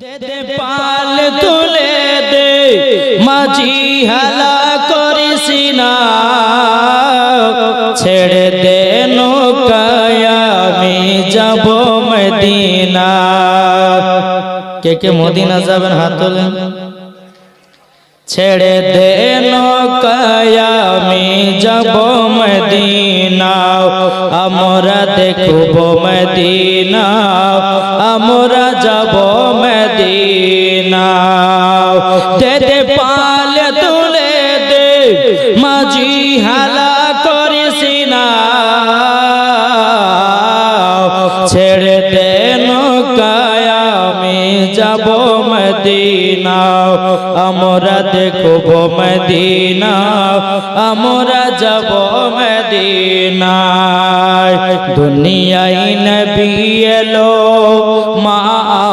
দে পাল তুলে দে, মাঝি হালা করিস না। ছেড়ে দে আমি যাব মদিনা। কে কে মদিনা যাবেন হাত তোলেন? ছেড়ে দে আমি যাব মদিনা। আমরা দেখব মদিনা। আমরা দেখব মদিনা, আমরা যাব মদিনা দুনিয়ায় নবী এলো মা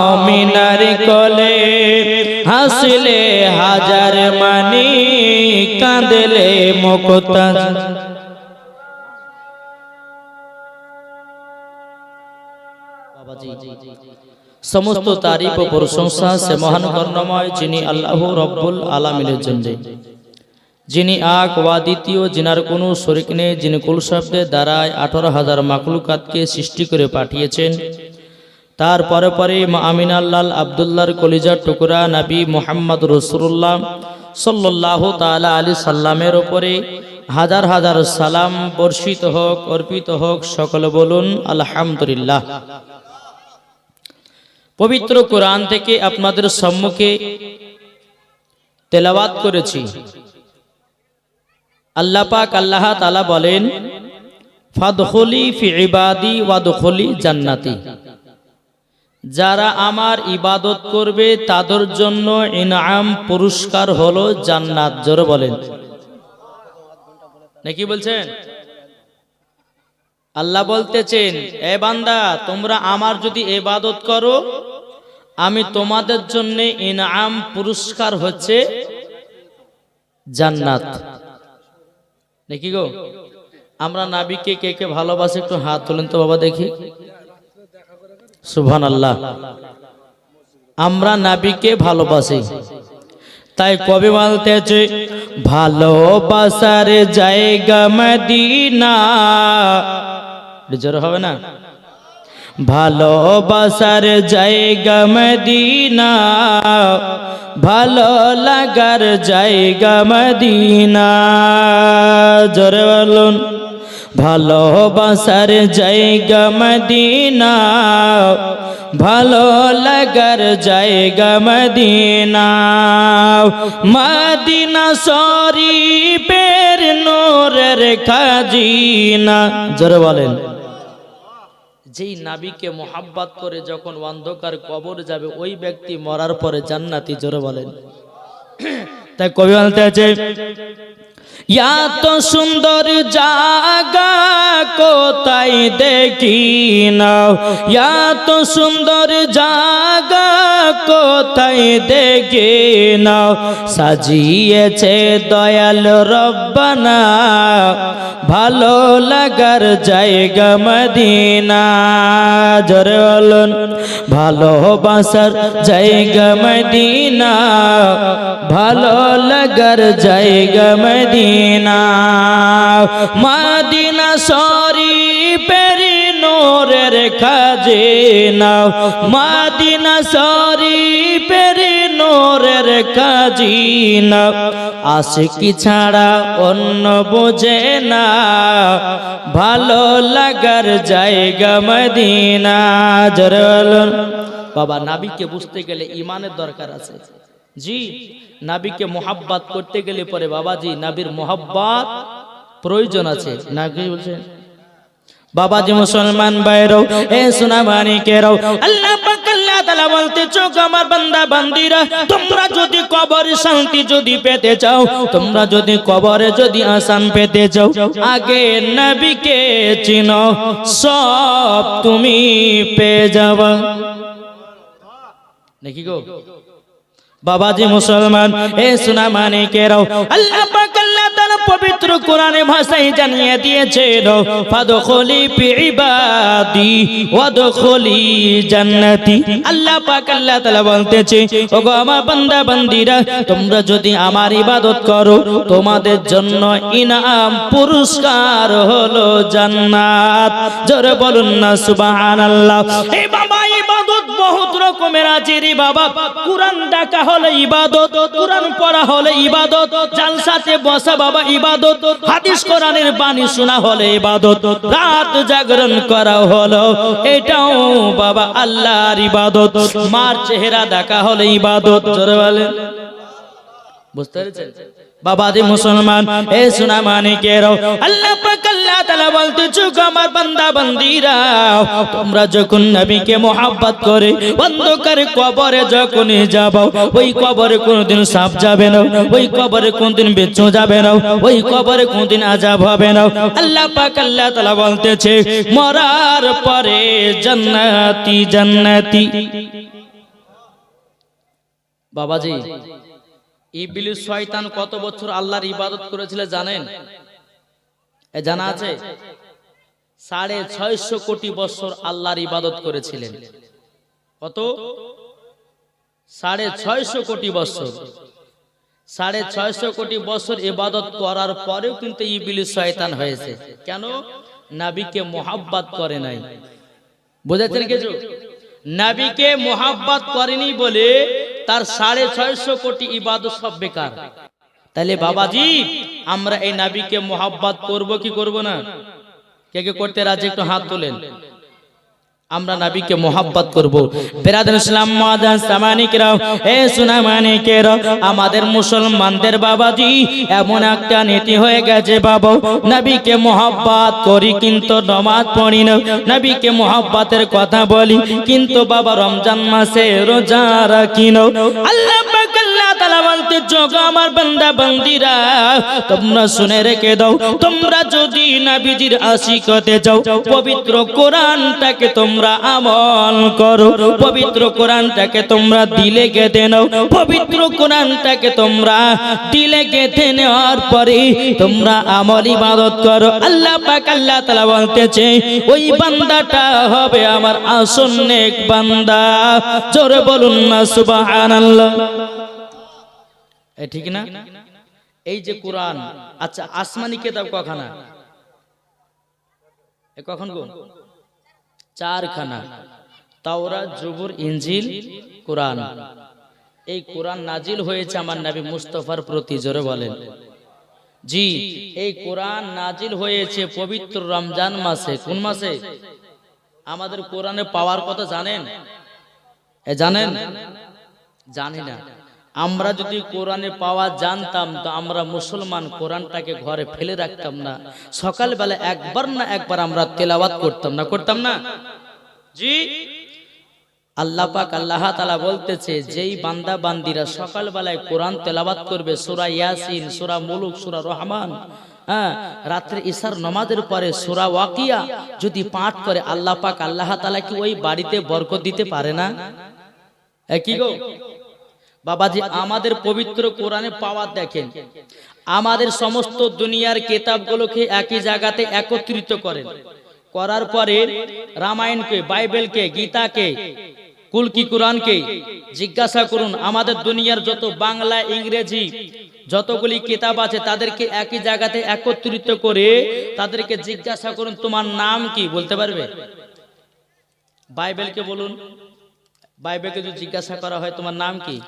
আমিনার কোলে, হাসলে হাজার মানি, কাঁদলে মুক্তা সমস্ত তারিফ ও প্রশংসা সে মহান কর্ণময় যিনি আল্লাহ রব্বুল আলামিনের জন্য যিনি আক ওয়া দ্বিতীয় যিনার কোনো শরিক নেই যিনি কুল শব্দে দ্বারায় আঠারো হাজার মাকলুকাতকে সৃষ্টি করে পাঠিয়েছেন। তার পরে পরে মা আমিনাল্লাল আবদুল্লার কলিজার টুকরা নবী মোহাম্মদ রসুল্লাহ সাল্লাহ তালা আলী সাল্লামের ওপরে হাজার হাজার সালাম বর্ষিত হোক অর্পিত হোক সকলে বলুন আলহামদুলিল্লাহ। পবিত্র কোরআন থেকে আপনাদের সম্মুখে তেলাওয়াত করেছি। আল্লাহ পাক আল্লাহ তালা বলেন, ফাদখলি ফি ইবাদি ওয়াদখলি জান্নাতি। যারা আমার ইবাদত করবে, তাদের জন্য ইনাম পুরস্কার হলো জান্নাত, জোরে বলেন। নাকি বলছেন? আল্লাহ বলতেছেন, এ বান্দা, তোমরা আমার যদি এবাদত করো, আমি তোমাদের জন্য ইনাম পুরস্কার হচ্ছে জান্নাত। নাকি গো, আমরা নাবিকে কে কে ভালোবাসে একটু হাত তোলেন তো বাবা দেখি। সুবহান আল্লাহ আমরা নাবিকে ভালোবাসি। তাই কবি বলতেছে, ভালোবাসার জায়গা মদিনা। জোর হবে না? ভালোবাসার জায়গা মদিনা ভালো লাগার জায়গা মদিনা। জোরে বলুন, ভালোবাসার জায়গা মদিনা ভালো লাগার জায়গা মদিনা। মদিনা শরীফের নোরের খাজিনা। জোরে বলেন। যেই নাবিকে মোহাব্বাত করে যখন অন্ধকার কবর যাবে ওই ব্যক্তি মরার পরে জান্নাতি জোরে বলেন। তাই কবি বলতে আছে এত সুন্দর জাগা কোথায় দেখি নাও এত সুন্দর জাগা কোথায় দেখি নাও সাজিয়েছে দয়াল রব্বানা ভালো লাগার জায়গা মদিনা জোরে বলুন ভালোবাসার জায়গা মদিনা ভালো লাগার জায়গা মদিনা মদিনা শরীফের নোরের খাজিনা, মদিনা শরীফের নোরের খাজিনা। আশিকি ছাড়া অন্য বোঝে না, ভালো লাগার জায়গা মদিনা, জোরে বলুন। বাবা, নাবিকে বুঝতে গেলে ইমানের দরকার আছে। জি, নাবিকে মোহাব্বাত করতে গেলে পরে বাবাজি, নাবির মোহাব্বাত প্রয়োজন আছে। না কি বলছেন? বাবাজি মুসলমান বাইরও এ সোনা মানিকেরও আল্লাহ তাআলা বলতে চোখ আমার বান্দা বান্দিরা, তোমরা যদি কবর শান্তি যদি পেতে চাও, তোমরা যদি কবরে যদি আসান পেতে চাও, আগে নবীকে চিনো, সব তুমি পেয়ে যাবা। নাকি গো। বাবাজি মুসলমান, এ সোনা মানিকেরাও আল্লাহ পাক আল্লাহ তাআলা পবিত্র কোরআনে ভাষায় জানিয়ে দিয়েছেন ফাদখলি ফি ইবাদি, ওয়াদখলি জান্নাতি। আল্লাহ পাক আল্লাহ তাআলা বলতেছে, ওগো আমার বান্দা, বান্দিরা, তোমরা যদি আমার ইবাদত করো, তোমাদের জন্য ইনাম পুরস্কার হলো জান্নাত। জোরে বলুন না, সুবহানাল্লাহ। এই বাবা, ইবাদত বহুত রকমের আছে রে বাবা। কোরআন ডাকা হলো ইবাদত, কোরআন পড়া হলো ইবাদত, জালসাতে বসা বাবা ইবাদত, হাদিস কোরআনের বাণী শোনা হলো ইবাদত, রাত জাগরণ করা হলো, এটাও বাবা আল্লাহর ইবাদত। মার চেহারা দেখা হলে ইবাদত, জোরে বলেন। বুঝতে পেরেছেন? বাবা দি মুসলমান এ সোনা মানিকের আল্লাহ পাক আল্লাহ তাআলা বলতে চুক আমার বান্দা বান্দিরা তোমরা যখন নবীকে মোহাব্বত করে অন্ধকার কবরে যখন যাব ওই কবরে কোনদিন সাপ যাবে না ওই কবরে কোনদিন বিচ্ছু যাবে না ওই কবরে কোনদিন আজাব হবে না। আল্লাহ পাক আল্লাহ তাআলা বলতেছে মরার পরে জান্নাতি জান্নাতি। বাবাজি ইবলিস শয়তান কত বছর আল্লাহর ইবাদত করেছিল জানেন? এ জানা আছে? সাড়ে ছয়শো কোটি বছর আল্লাহর ইবাদত করেছিলেন। কত? সাড়ে ছয়শো কোটি বছর। সাড়ে ছয়শো কোটি বছর ইবাদত করার পরেও কিন্তু ইবলিস শয়তান হয়েছে। কেন? নাবিকে মোহাব্বত করে নাই। বোঝাচ্ছেন কিছু নাবিকে মোহাব্বত করেনি বলে তার সাড়ে ছয়শো কোটি ইবাদত সব বেকার। তাহলে বাবাজি, আমরা এই নাবিকে মোহাব্বত করব কি করব না? কে কে করতে রাজি? একটু হাত তোলেন। আমরা নাবিকে মোহাব্বত করব। আমাদের মুসলমানদের বাবাজি, এমন একটা নীতি হয়ে গেছে বাবা। নবীকে মোহাব্বত করি কিন্তু নমাজ পড়ি না। নবীকে মোহাব্বতের কথা বলি কিন্তু বাবা রমজান মাসে রোজা রাখি না। পাক আল্লাহ তাআলা বলতে আমার বান্দা, বান্দিরা, তোমরা শুনে রেখে দাও। তোমরা যদি নবীজির আশিক হতে যাও, পবিত্র কোরআনটাকে তোমরা আমল করো। পবিত্র কোরআনটাকে তোমরা দিলে গেঁথে নাও। পবিত্র কোরআনটাকে তোমরা দিলে গেঁথে নেওয়ার পরে তোমরা আমল ইবাদত করো। আল্লাহ পাক আল্লাহ তাআলা বলতেছে, ওই বান্দাটা হবে আমার আসন্ন এক বান্দা। জোরে বলুন না, সুবহানাল্লাহ। ঠিক না? এই যে কোরআন আচ্ছা আসমানি কেতাব কখানা? কখন গো? চারখানা। তাওরা জবুর ইঞ্জিল কোরআন। এই কোরআন নাজিল হয়েছে আমার নবী মুস্তফার প্রতি, জোরে বলেন। জি, এই কোরআন নাজিল হয়েছে পবিত্র রমজান মাসে। কোন মাসে? আমাদের কোরআনে পাওয়ার কথা জানেন? জানেন? জানি না। আমরা যদি কোরআনে পাওয়া জানতাম, তো আমরা মুসলমান কোরআনটাকে ঘরে ফেলে রাখতাম না। সকালবেলা একবার না একবার আমরা তেলাওয়াত করতাম না করতাম না? জি? আল্লাহ পাক আল্লাহ তাআলা বলতেছে, যেই বান্দা বান্দিরা সকালবেলায় কোরআন তেলাওয়াত করবে, সূরা ইয়াসিন, সূরা মুলুক, সূরা রহমান হ্যাঁ রাত্রে ইশার নামাজের পরে সূরা ওয়াকিয়া যদি পাঠ করে, আল্লাহ পাক আল্লাহ তাআলা কি ওই বাড়িতে বরকত দিতে পারে না? কি গো? বাবাজি, আমাদের পবিত্র কোরআনে পাওয়ার দেখেন। আমাদের সমস্ত দুনিয়ার কেতাবগুলোকে একই জায়গাতে একত্রিত করেন। করার পরে রামায়ণকে, বাইবেলকে, গীতাকে, কুলকি কোরআনকে জিজ্ঞাসা করুন, আমাদের দুনিয়ার যত বাংলা, ইংরেজি যতগুলি কিতাব আছে, তাদেরকে একই জায়গাতে একত্রিত করে তাদেরকে জিজ্ঞাসা করুন, তোমার নাম কি? বলতে পারবে? বাইবেলকে বলুন। বাইবেলকে যদি জিজ্ঞাসা করা হয় তোমার নাম কি?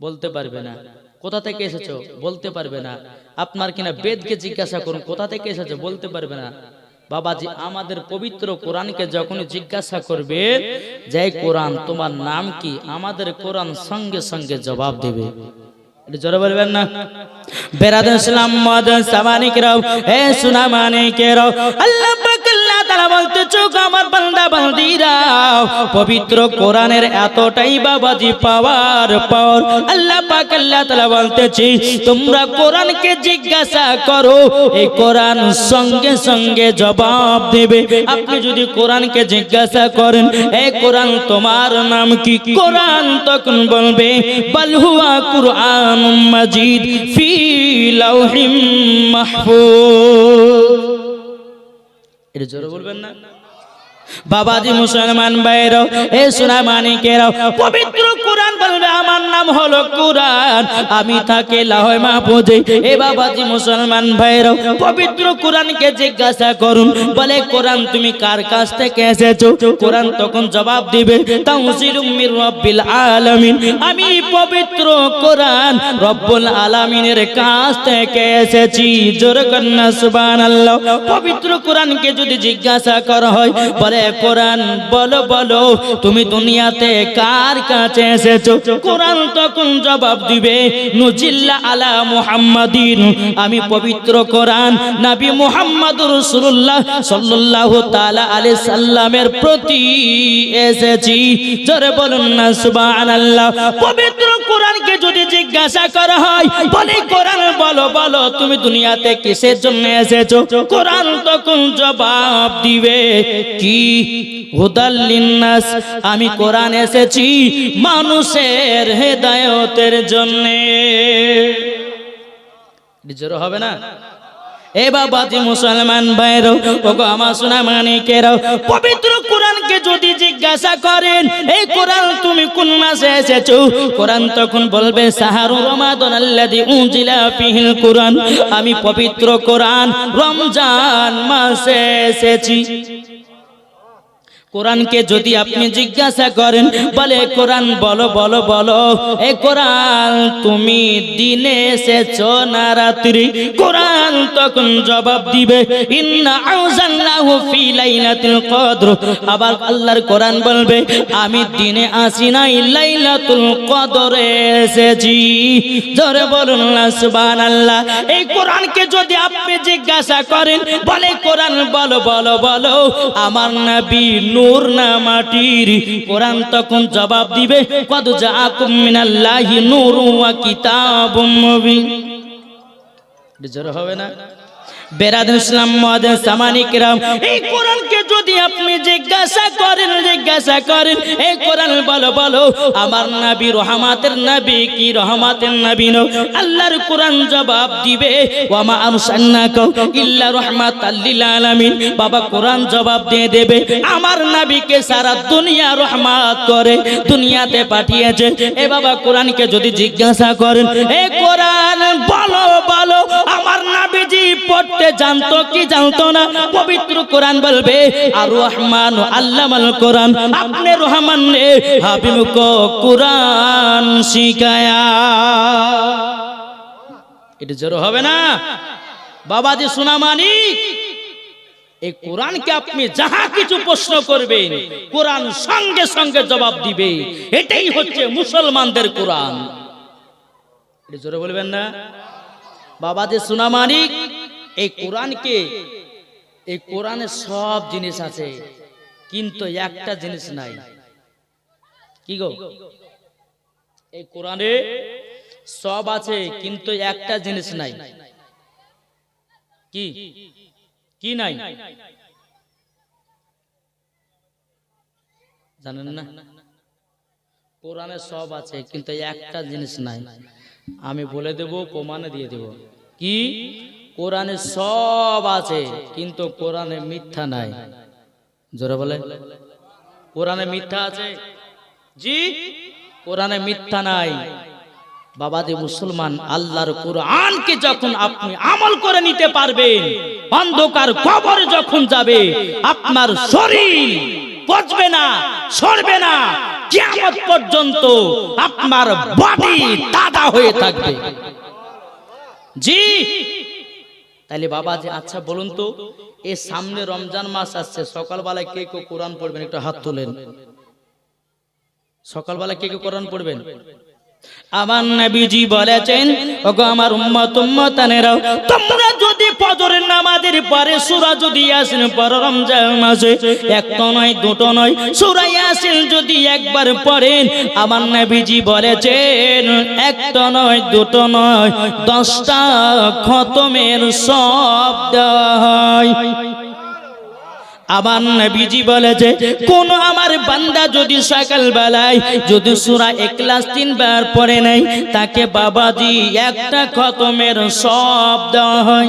বলতে পারবে না। কোথা থেকে এসেছ? বলতে পারবে না। আপনার কিনা বেদকে জিজ্ঞাসা করুন কোথা থেকে এসেছ? বলতে পারবে না। বাবাজি আমাদের পবিত্র কোরআনকে যখন জিজ্ঞাসা করবে যে কোরআন তোমার নাম কি? আমাদের কোরআন সঙ্গে সঙ্গে জবাব দেবে। এটা জোরে বলবেন না? বেরাদ ইসলাম মদ সামানিক রাও হে সুনা মানিক রাও আল্লাহ তাআলা বলতে, চোখ আমার বান্দা বান্দিরা, পবিত্র কোরআনের এতটাই বাবাজি পাওয়ার পর আল্লাহ পাক আল্লাহ তাআলা বলতেছি, তোমরা কোরআনকে জিজ্ঞাসা করো, এই কোরআন সঙ্গে সঙ্গে জবাব দেবে। আপনি যদি কোরআনকে জিজ্ঞাসা করেন এই কোরআন তোমার নাম কি? কোরআন তখন বলবে, বল হুয়া কুরআন মাজিদ ফি লাউহিম মাহফুজ। এটা জোরে বলবেন না? বাবাজি মুসলমান ভাইরাও এ সোনা মানিকেরাও, পবিত্র কোরআন বলবে, আমার নাম হলো কোরআন, আমি থাকি লাহয় মাহফুজে। এ বাবাজি মুসলমান ভাইরাও পবিত্র কোরআনকে জিজ্ঞাসা করুন, বলে, কোরআন তুমি কার কাছ থেকে এসেছ? কোরআন তখন জবাব দিবে তাউসিলুম মির রব্বিল আলামিন। আমি পবিত্র কোরআন রব্বুল আলামিনের কাছ থেকে এসেছি, জোর কন্যা সুবহানাল্লাহ। পবিত্র কোরআনকে যদি জিজ্ঞাসা করা হয়, বলে কোরআন বলো বলো, তুমি দুনিয়াতে কার কাছে এসেছ? কোরআন তখন জবাব দিবে, নুজিল্লা আলা মুহাম্মাদিন। আমি পবিত্র কোরআন নবী মুহাম্মদ রাসূলুল্লাহ সাল্লাল্লাহু তাআলা আলাইহি সাল্লামের প্রতি এসেছি। জোরে বলুন না সুবহানাল্লাহ। পবিত্র কোরআনকে যদি জিজ্ঞাসা করা হয়, বলি, কোরআন বলো বলো, তুমি দুনিয়াতে কিসের জন্য এসেছ? কোরআন তখন জবাব দিবে, কি? আমি কোরআন এসেছি মানুষের হেদায়তের জন্য। জোর হবে না? এ বাবাজি মুসলমান ভাইর, ওগো আমার সোনা মানিকের পবিত্র কোরআনকে যদি জিজ্ঞাসা করেন, এই কোরআন তুমি কোন মাসে এসেছ? কোরআন তখন বলবে, সাহারু রমাদান আল্লাযী উনজিলা ফিহিল কোরআন। আমি পবিত্র কোরআন রমজান মাসে এসেছি। কোরআনকে যদি আপনি জিজ্ঞাসা করেন, বলে, কোরআন বলো বলো বলো, এ কোরআন তুমি দিনে এসেছ না রাত্রি? কোরআন তখন জবাব দিবে আবার আল্লাহর কোরআন বলবে, আমি দিনে আসি নাই, লাইলাতুল কদরে এসেছি। জোরে বলুন না সুবহানাল্লাহ। এই কোরআনকে যদি আপনি জিজ্ঞাসা করেন, বলে, কোরআন বলো বলো বলো, আমার নবী নূর না মাটির? কোরআন তখন জবাব দিবে, কদ জাকুম মিনাল্লাহি নূরু ওয়া কিতাবুম মুবিন। জোর হবে না? কোরআনকে যদি আপনি জিজ্ঞাসা করেন জিজ্ঞাসা করেন আমার জবাব দিবে বাবা কোরআন জবাব দিয়ে দেবে, আমার নবীকে সারা দুনিয়া রহমত করে, দুনিয়াতে পাঠিয়েছে। এ বাবা কোরআনকে যদি জিজ্ঞাসা করেন, এ কোরআন বলো বলো, আমার নবীজি পড়তে জানতো কি জানতো না? পবিত্র কোরআন বলবে, আর রহমান আল্লামাল কোরআন, আপনি রহমান রে হাবিবুকো কোরআন শিখায়া। এটা জোর হবে না? বাবাজি সোনা মানিক, এই কোরআনকে আপনি যাহা কিছু প্রশ্ন করবেন, কোরআন সঙ্গে সঙ্গে জবাব দিবে। এটাই হচ্ছে মুসলমানদের কোরআন। এটা জোরে বলবেন না? বাবা যে সুনামানিক এই কোরআনকে, এই কোরআনে সব জিনিস আছে, কিন্তু একটা জিনিস নাই। কি গো? এই কোরআনে সব আছে, কিন্তু একটা জিনিস নাই। কি? কি নাই? জানেন না? কোরআনে সব আছে, কিন্তু একটা জিনিস নাই। আমি বলে দেব, প্রমাণে দিয়ে দেব। কি? কোরআনে সব আছে, কিন্তু কোরআনে মিথ্যা নাই। জোরে বলে কোরআনে মিথ্যা আছে? জি, কোরআনে মিথ্যা নাই। বাবাদি মুসলমান, আল্লাহর কোরআনকে যখন আপনি আমল করে নিতে পারবেন, অন্ধকার কবর যখন যাবে, আপনার শরীর পচবে না, সরবে না, কিয়ামত পর্যন্ত আপনার বডি দাদা হয়ে থাকবে। জি। তাহলে বাবা যে আচ্ছা বলুন তো এ সামনে রমজান মাস আসছে সকালবেলায় কে কেউ কোরআন পড়বেন? একটু হাত তোলেন। সকালবেলা কে কে কোরআন পড়বেন? আমার নবীজি বলেছেন, ওগো আমার উম্মত, উম্মতানেরাও, তোমরা যদি ফজরের নামাজের পরে সূরা যদি ইয়াসিন পড়ো রমজান মাসে, একটা নয়, দুটো নয়, সূরা ইয়াসিন যদি একবার পড়েন, আমার নবীজি বলেছেন, একটা নয়, দুটো নয়, দশটা খতমের সব দেওয়া হয়। আমার নবীজি বলেছে কোন আমার বান্দা যদি সকাল বেলায় যদি সুরা ইখলাস তিনবার পড়ে নাই তাকে বাবাজি একটা খতমের শব্দ হয়।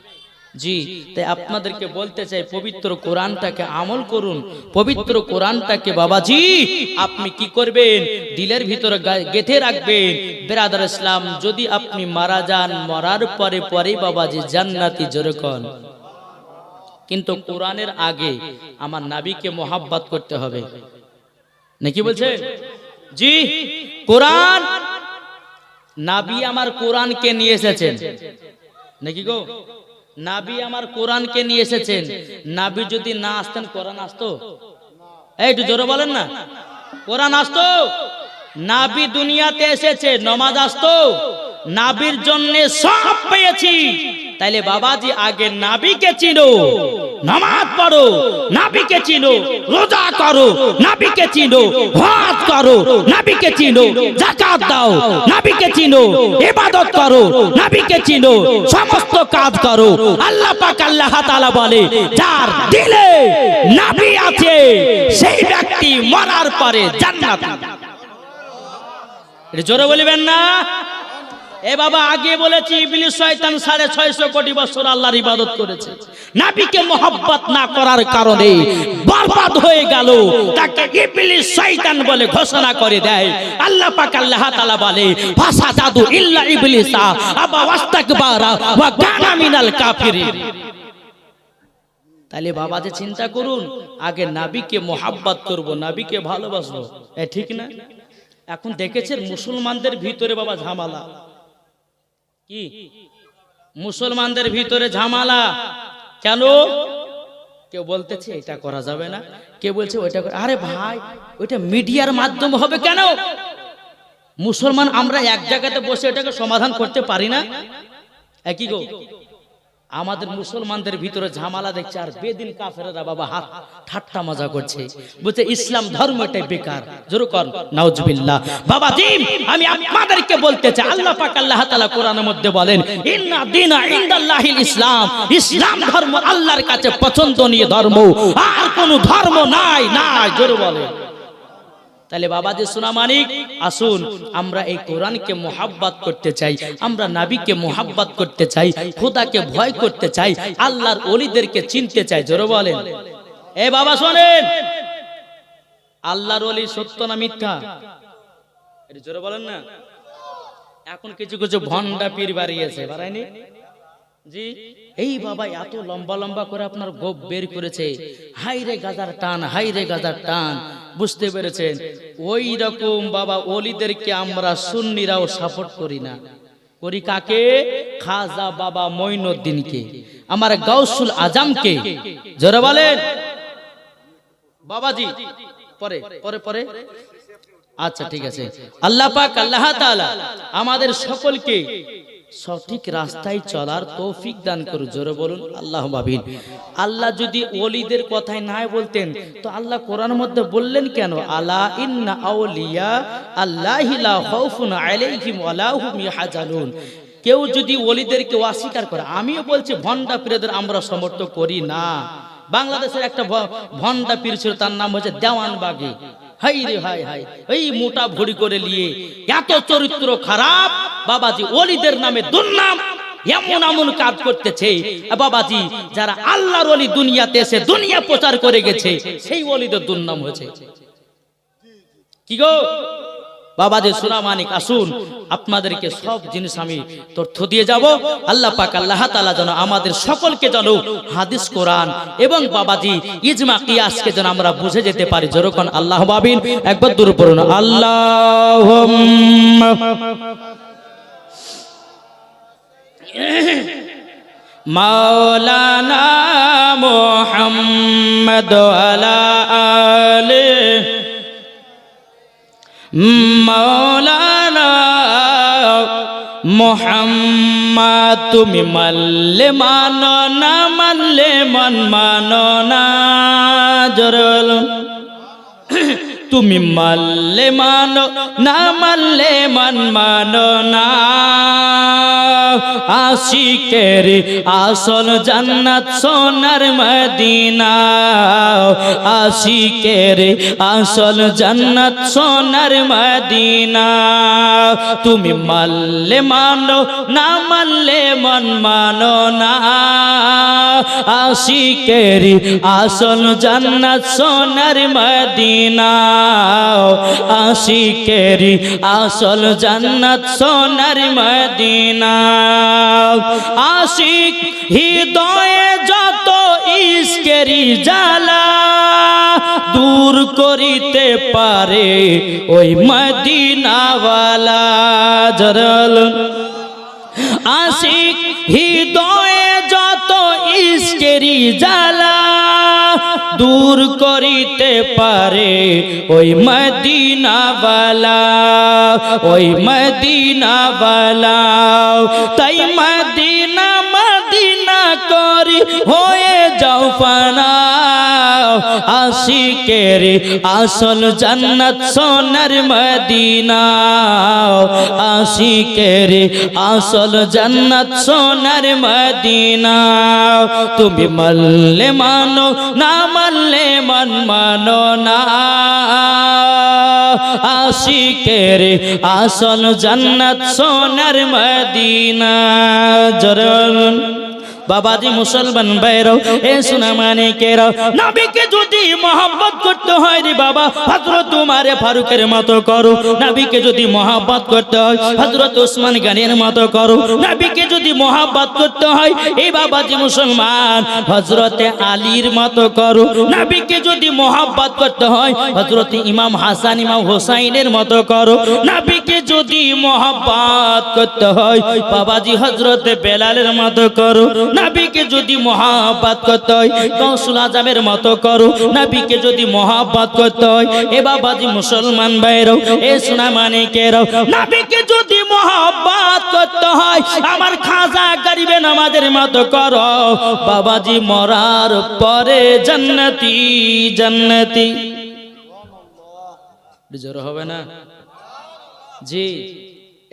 জি, তাই আপনাদেরকে বলতে চাই, পবিত্র কোরআনটাকে আমল করুন। পবিত্র কোরআনটাকে, বাবাজি, আপনি কি করবেন? দিলের ভিতরে গেঁথে রাখবেন। বেরাদার ইসলাম, যদি আপনি মারা যান, মরার পরে পরে বাবাজি জান্নাতি জোরকন কিন্তু কোরআনের আগে আমার নাবিকে মোহাব্বত করতে হবে। নাকি বলছে? জি, কোরআন! নাবি আমার কোরআনকে নিয়ে এসেছেন। নাকি গো? নাবি আমার কোরআনকে নিয়ে এসেছেন। নাবি যদি না আসতেন, কোরআন আসতো? একটু জোরে বলেন না। কোরআন আসতো? নাবি দুনিয়াতে এসেছে, নমাজ আসতো? নাবির জন্য সব পেয়েছি। তাইলে বাবাজি আগে নাবিকে চিনো, নামাজ পড়ো, নাবিকে চিনো, রোজা করো, নাবিকে চিনো, হজ করো, নাবিকে চিনো জাকাত দাও, নাবিকে চিনো, ইবাদত করো, নাবিকে চিনো, সমস্ত কাজ করো। আল্লাহ পাক আল্লাহ তাআলা বলে, যার দিলে নাবি আছে, সেই ব্যক্তি মরার পরে জান্নাত। জোরে বলবেন না? এ বাবা, আগে বলেছি, ইবলিস শয়তান সাড়ে ছয়শো কোটি বছর আল্লাহর ইবাদত করেছে। নাবিকে মোহাব্বত না করার কারণে বরবাদ হয়ে গেল। তাকে ইবলিস শয়তান বলে ঘোষণা করে দেয়। আল্লাহ পাক আল্লাহ তাআলা বলে ভাষা জাদু ইল্লা ইবলিসা, আবা ওয়াস্তাকবারা ওয়া কানা মিনাল কাফিরিন। তাহলে বাবা যে চিন্তা করুন, আগে নাবিকে মোহাব্বত করব, নাবিকে ভালোবাসবো। এ ঠিক না? এখন দেখেছেন মুসলমানদের ভিতরে বাবা ঝামেলা। মুসলমানদের ভিতরে ঝামালা। কেন? কেউ বলতেছে, এটা করা যাবে না। কে বলছে, ওইটা আরে ভাই, ওইটা মিডিয়ার মাধ্যম হবে কেন? মুসলমান আমরা এক জায়গাতে বসে এটাকে সমাধান করতে পারি না? একই গো। আমাদের মুসলমানদের ভিতরে ঝামেলা দেখছে, আর বেদিন কাফেরা বাবা হাত ঠাট্টা মজা করছে। বলছে, ইসলাম ধর্ম এটাই বেকার। জোর কর, নাউজুবিল্লাহ। বাবা জিম আমি আপনাদেরকে বলতে চাই, আল্লাহ পাক আল্লাহ তাআলা কোরআনের মধ্যে বলেন, ইন্না দীনা ইনদাল্লাহিল ইসলাম। ইসলাম ধর্ম আল্লাহর কাছে পছন্দনীয় ধর্ম। আর কোনো ধর্ম নাই নাই, জোর বলে তাহলে বাবা যে সোনা মানিক, আসুন, আমরা এই কোরআনকে মোহাব্বাত করতে চাই, আমরা নাবিকে মোহাব্বাত করতে চাই, খোদাকে ভয় করতে চাই, আল্লাহর অলিদেরকে চিনতে চাই। জোরে বলেন। এ বাবা, শোনেন। আল্লাহর অলি সত্য না মিথ্যা? জোরে বলেন না। এখন কিছু কিছু ভন্ডা পীর বাড়িয়েছে বাড়ায়নি? এই বাবা এত লম্বা লম্বা করে আপনার গোপ বের করেছে। হাই রে গাজার টান হাই রে গাজার টান। বুঝতে পেরেছেন? ওই রকম বাবা ওলিদেরকে আমরা সুন্নিরাও সাপোর্ট করি না। করি কাকে? খাজা বাবা মঈনুদ্দিনকে। আমার গাউসুল আজমকে। জোরে বলেন। বাবাজি, পরে পরে পরে। আচ্ছা ঠিক আছে। আল্লাহ পাক, আল্লাহ তাআলা আমাদের সকলকে সঠিক রাস্তায় চলার তৌফিক দান করুন, জোরে বলুন আল্লাহ ভাবিন আল্লাহ যদি ওলিদের কথায় নাই বলতেন, তো আল্লাহ কোরআন মধ্যে বললেন কেন? আলা ইন্না আউলিয়া আল্লাহি খাউফুন আলাইহিম ওয়ালা হুম কেউ যদি ওলিদেরকে অস্বীকার করে, আমিও বলছি ভন্ডা পীরদের আমরা সমর্থন করি না। বাংলাদেশের একটা ভন্ডা পীর ছিল, তার নাম হচ্ছে দেওয়ানবাগি হাই রে হাই হাই, এই মোটা ভুড়ি করে নিয়ে এত চরিত্র খারাপ বাবাজি অলিদের নামে দুর্নাম, এমন এমন কাজ করতেছে। বাবাজি, যারা আল্লাহর অলি দুনিয়াতে এসে দুনিয়া প্রচার করে গেছে, সেই ওলিদের দুর্নাম হয়েছে। কি গো? বাবাজি সুনামানিক আসুন, আপনাদেরকে সব জিনিস আমি তথ্য দিয়ে যাব। আল্লাহ পাক, আল্লাহ তাআলা যেন আমাদের সকলকে যেন হাদিস, কোরআন এবং বাবাজি, ইজমা, কিয়াসকে যেন আমরা বুঝে যেতে পারি। যেরকম আল্লাহ বাবিন একবার দূর পড়ুন। আল্লাহ মাওলানা মোহাম্মদ আলা আলে মৌলানা মোহাম্মদ, তুমি মানলে মানো না, মানলে মন মানো না। জরল তুমি মানলে মানো না, মানলে মন মানো না। আশিকের আসল জান্নাত সোনার মদিনা। আশিকের আসল জান্নাত সোনার মদিনা। তুমি মানলে মানো, না মানলে মন মানো না। আশিকের আসল জান্নাত সোনার মদিনা। আশিকের আসল জান্নাত সোনার মদিনা। আশিক, হৃদয়ে যত ইস্কেরি জ্বালা দূর করিতে পারে ওই মদিনাওয়ালা। জরল। আশিক, হৃদয়ে যত ইস্কেরি জ্বালা দূর করিতে পারে। ওই মদিনাওয়ালা ওই মদিনাওয়ালা। তাই মদিনা মদিনা করি হয়ে যাও ফানা আশিকের আসল জান্নাত সোনার মদিনা। আশিকের আসল জান্নাত সোনার মদিনা। তুমি মানলে মানো, না মানলে মন মানো না। আশিকের আসল জান্নাত সোনার মদিনা। জরল। বাবাজি মুসলমান বাইরাও এ সোনা মানে কেরাও নবীকে যদি মহব্বত করতে হয় রে বাবা, হযরত উমারে ফারুকের মতো করো। নবীকে যদি মহব্বত করতে হয়, হযরত ওসমান গানের মতো করো। নবীকে যদি মহব্বত করতে হয় এই বাবাজি মুসলমান, হযরতে আলীর মতো করো। নবীকে যদি মহব্বত করতে হয়, হযরত ইমাম হাসান, ইমাম হোসাইনের মতো করো। নবীকে যদি মহব্বত করতে হয়, বাবাজি হযরতে বেলালের মতো করো। নাবিকে যদি মহাব্বাত করতে হয় গৌসুল আজমের মতো করো। নাবিকে যদি মহাব্বাত করতে এ বাবাজি মুসলমান ভাইরাও এ সোনা মানিকেরাও। নাবিকে যদি মহাব্বাত করতে হয়, আমার খাজা গরিবে নামাজের মতো করো। বাবাজি মরার পরে জান্নাতি জান্নাতি। জোর হবে না? জি,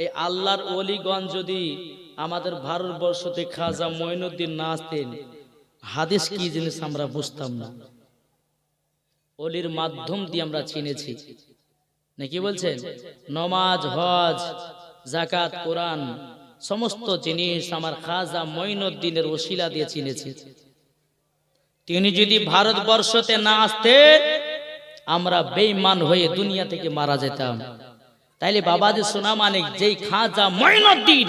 এই আল্লাহর অলিগঞ্জ যদি আমাদের ভারতবর্ষতে খাজা মঈনুদ্দিন না আসতেন, হাদিস কি জিনিস আমরা বুঝতাম না। অলির মাধ্যম দিয়ে আমরা চিনেছি। নাকি বলছেন? নমাজ, হজ জাকাত কোরআন, সমস্ত জিনিস আমার খাজা মঈনুদ্দিনের ওসিলা দিয়ে চিনেছি। তিনি যদি ভারতবর্ষতে না আসতেন, আমরা বেঈমান হয়ে দুনিয়া থেকে মারা যেতাম। তাইলে বাবাজি সোনা মানিক যেই খাজা মঈনুদ্দিন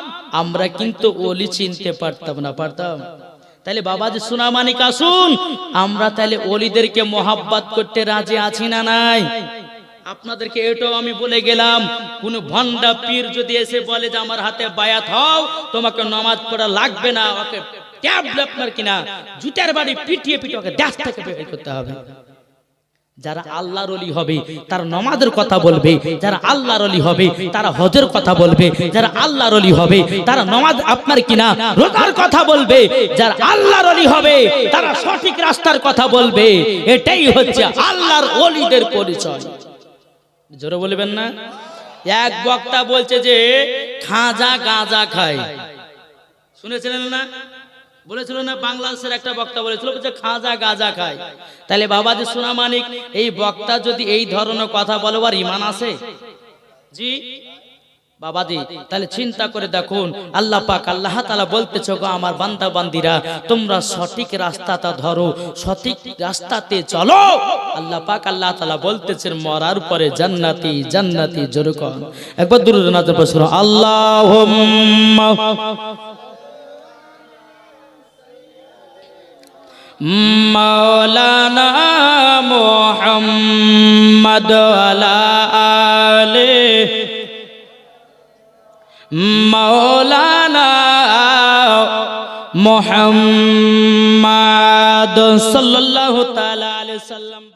আমরা কিন্তু ওলি চিনতে পারতাম না, পারতাম? তাহলে বাবাজি সুনামানিক আসুন। আমরা তাহলে ওলিদেরকে মোহাব্বত করতে রাজি আছি না নাই? আপনাদেরকে এটাও আমি বলে গেলাম, কোন ভন্ডা পীর যদি এসে বলে যে, আমার হাতে বায়াত হও, তোমাকে নামাজ পড়া লাগবে না, ওকে ট্যাবলেট আপনার কিনা, জুতার বাড়ি পিটিয়ে পিটিয়ে ওকে দেশ থেকে বের করতে হবে। যারা আল্লাহর অলি হবে তারা নমাজের কথা বলবে যারা আল্লাহর অলি হবে তারা হজের কথা বলবে যারা আল্লাহর অলি হবে তারা নমাজ আপনার কিনা রোজার কথা বলবে যারা আল্লাহর অলি হবে তারা সঠিক রাস্তার কথা বলবে এটাই হচ্ছে আল্লাহর অলিদের পরিচয়। জোরে বলবেন না। এক বক্তা বলছে যে খাজা গাঁজা খায়। শুনেছিলেন না? বলেছিল না, বাংলাদেশের একটা বক্তা বলেছিল যে খাজা গাজা খায়। তাহলে বাবাজি সোনা মানিক, এই বক্তা যদি এই ধরনের কথা বলে আর ইমান আছে? জি? বাবাজি তাহলে চিন্তা করে দেখুন, আল্লাহ পাক আল্লাহ তালা বলতেছ গো আমার বান্দা বান্দিরা, তোমরা সঠিক রাস্তাটা ধরো, সঠিক রাস্তাতে চলো। আল্লাহ পাক আল্লাহ তালা বলতেছেন মরার পরে জান্নাতি জান্নাতি জোরকন একবার দূরে নাজর পড়ছিল আল্লাহ মাওলানা মোহাম্মদ আলা আলে মাওলানা মোহাম্মদ সাল্লাল্লাহু তাআলা আলাইহি সাল্লাম